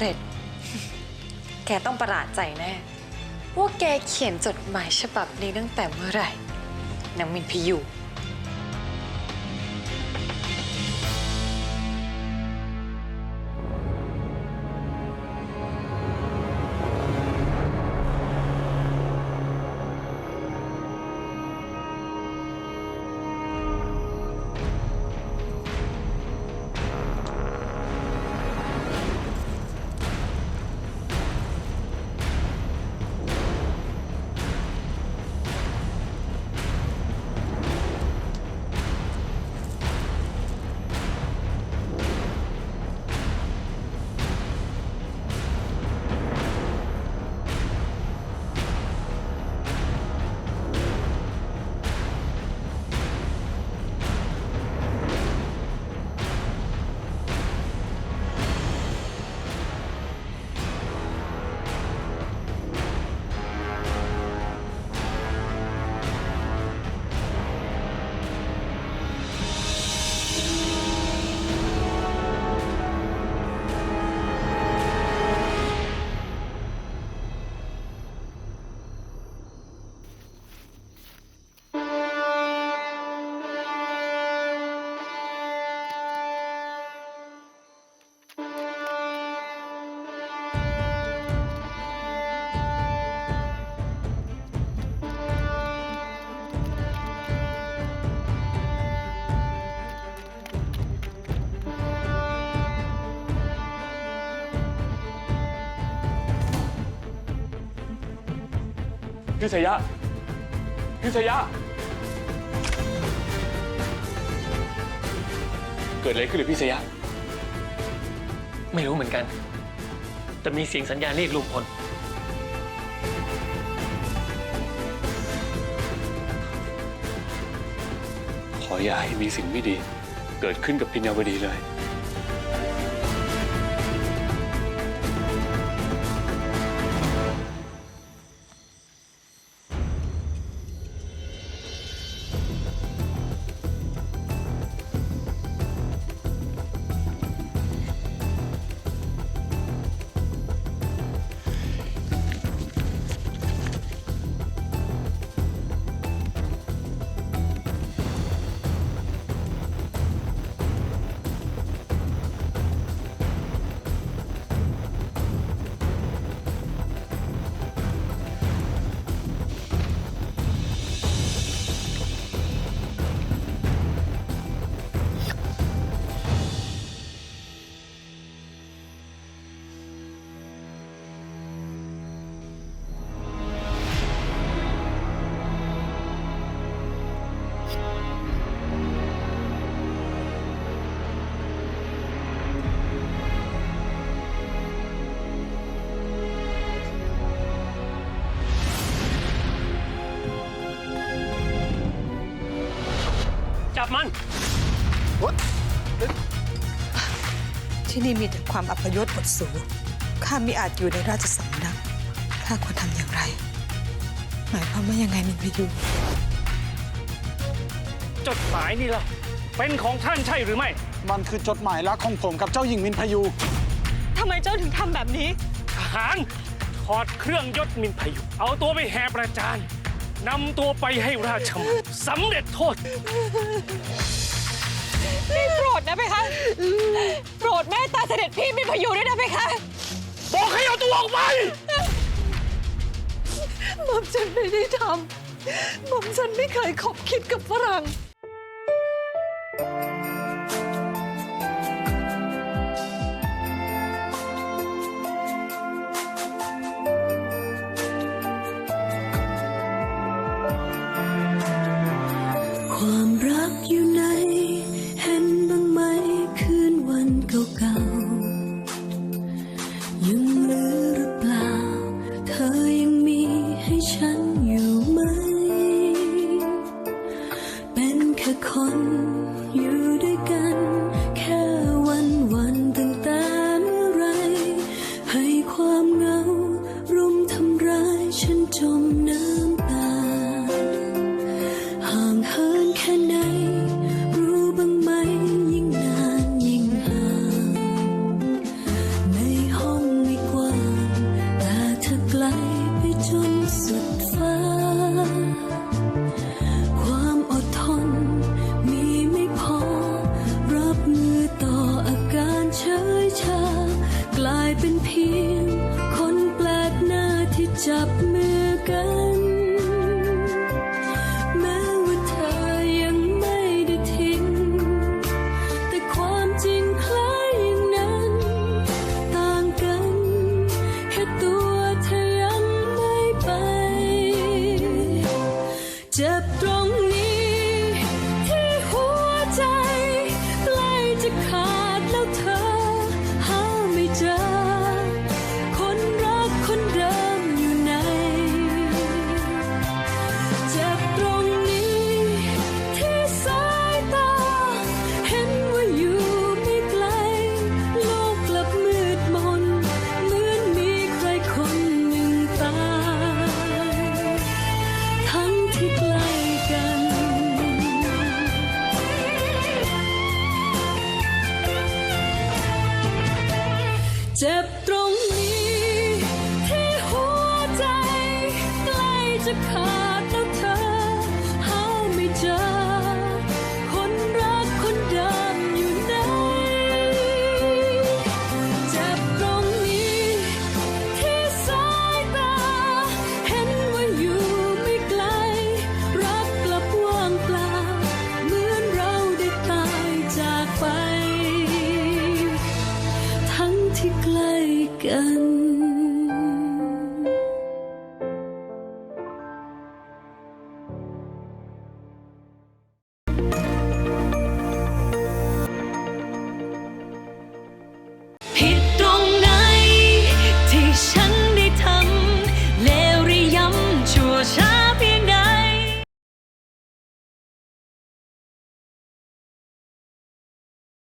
เร็จ แกต้องประหลาดใจแน่ว่าแกเขียนจดหมายฉบับนี้ตั้งแต่เมื่อไหร่นางมินพิยู พี่ชยะ พี่ชยะ เกิดอะไรขึ้นหรือพี่ชยะ ไม่รู้เหมือนกัน แต่มีเสียงสัญญาณเรียกลุงพล ขออย่าให้มีสิ่งไม่ดี เกิดขึ้นกับพิญญาวดีเลย จับมัน ที่นี่มีแต่ความอัปยศหมดสูงข้ามิอาจอยู่ในราชสำนักข้าควรทำอย่างไร หมายความว่ายังไงมินพยูจดหมายนี่ล่ะ เป็นของท่านใช่หรือไม่ มันคือจดหมายรักของผมกับเจ้าหญิงมินพยู ทำไมเจ้าถึงทำแบบนี้ ทหารถอดเครื่องยศมินพยุ เอาตัวไปแห่ประจาน นำตัวไปให้ราชมังสำเร็จโทษนี่โปรดนะเพคะ โปรดแม่ตาเสด็จพี่มินพยูด้วยนะเพคะ บอกให้เอาตัวออกไป หม่อมฉันไม่ได้ทำหม่อมฉันไม่เคยคบคิดกับฝรั่ง เจ็บตรงนี้ที่หัวใจใกล้จะขาด 根